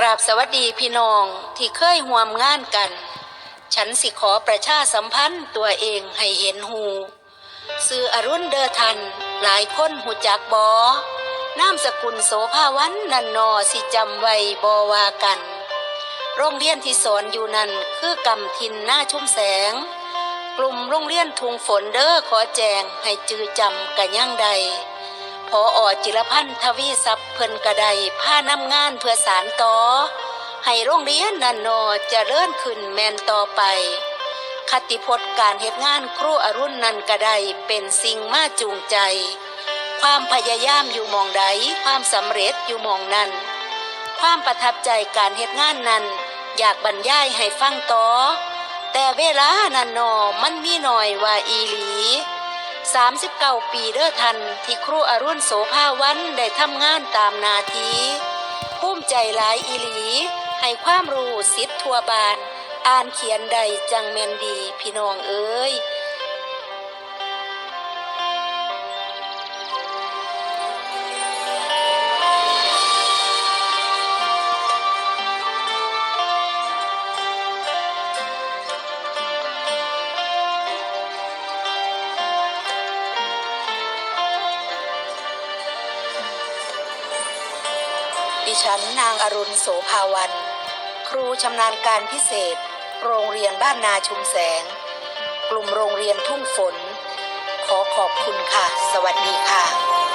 กราบสวัสดีพี่น้องที่เคยห่วมงานกัน ฉันสิขอประชาสัมพันธ์ตัวเองให้เห็นหูซื้ออรุณเดอทันหลายคนหูจักบอนามสกุลโสภาวันนันนอสิจำไว้บอวากัน โรงเรียนที่สอนอยู่นั่นคือกำทินหน้าชุ่มแสง กลุ่มโรงเรียนทุงฝนเด้อขอแจงให้จือจำกันยั่งใด พออจิรพันธ์ทวีทรัพย์เพิ่นกระไดผ้านำงานเพื่อสารต่อ ให้โรงเรียนนันโนจะเลื่อนขึ้นแมนต่อไป คติพจน์การเหตุงานครูอรุณนันกระไดเป็นสิ่งมาจูงใจ ความพยายามอยู่มองใดความสำเร็จอยู่มองนั้น ความประทับใจการเหตุงานนั้น อยากบรรยายให้ฟังต่อ แต่เวลานันโนมันมีหน่อยว่าอีหลี 39 ปีเด้อทันที่ครูอรุณโสภาวันได้ทำงานตามนาทีภูมิใจหลายอีหลี ให้ความรู้สิทธิ์ทั่วบาน อ่านเขียนใดจังแมนดีพี่น้องเอ้ย ดิฉันนางอรุณโสภาวัน ครูชำนาญการพิเศษ โรงเรียนบ้านนาชุมแสง กลุ่มโรงเรียนทุ่งฝน ขอขอบคุณค่ะ สวัสดีค่ะ